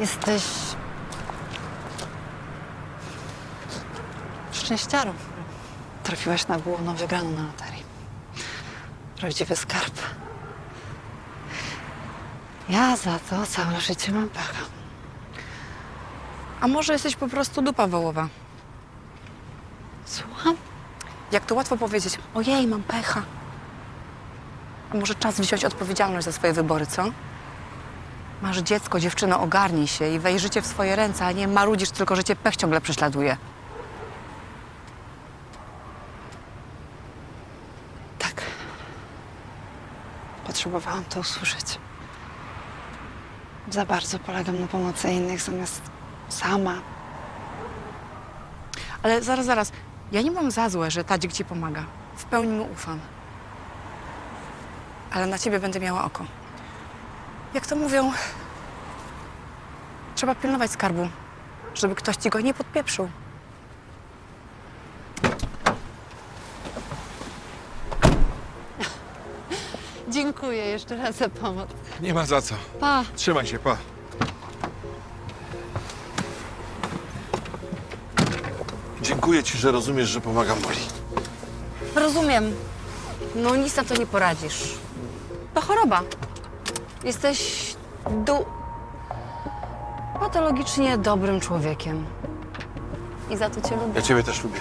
Jesteś szczęściarą. Trafiłaś na główną wygraną na loterii. Prawdziwy skarb. Ja za to całe życie mam pecha. A może jesteś po prostu dupa wołowa? Słucham? Jak to łatwo powiedzieć, ojej, mam pecha. A może czas wziąć odpowiedzialność za swoje wybory, co? Masz dziecko, dziewczyno, ogarnij się i weź życie w swoje ręce, a nie marudzisz tylko, że cię pech ciągle prześladuje. Tak. Potrzebowałam to usłyszeć. Za bardzo polegam na pomocy innych zamiast sama. Ale zaraz, zaraz. Ja nie mam za złe, że Tadzik ci pomaga. W pełni mu ufam. Ale na ciebie będę miała oko. Jak to mówią, trzeba pilnować skarbu, żeby ktoś ci go nie podpieprzył. Dziękuję jeszcze raz za pomoc. Nie ma za co. Pa. Trzymaj się, pa. Dziękuję ci, że rozumiesz, że pomagam Moli. Rozumiem. No nic na to nie poradzisz. To choroba. Jesteś du... patologicznie dobrym człowiekiem. I za to cię lubię. Ja ciebie też lubię.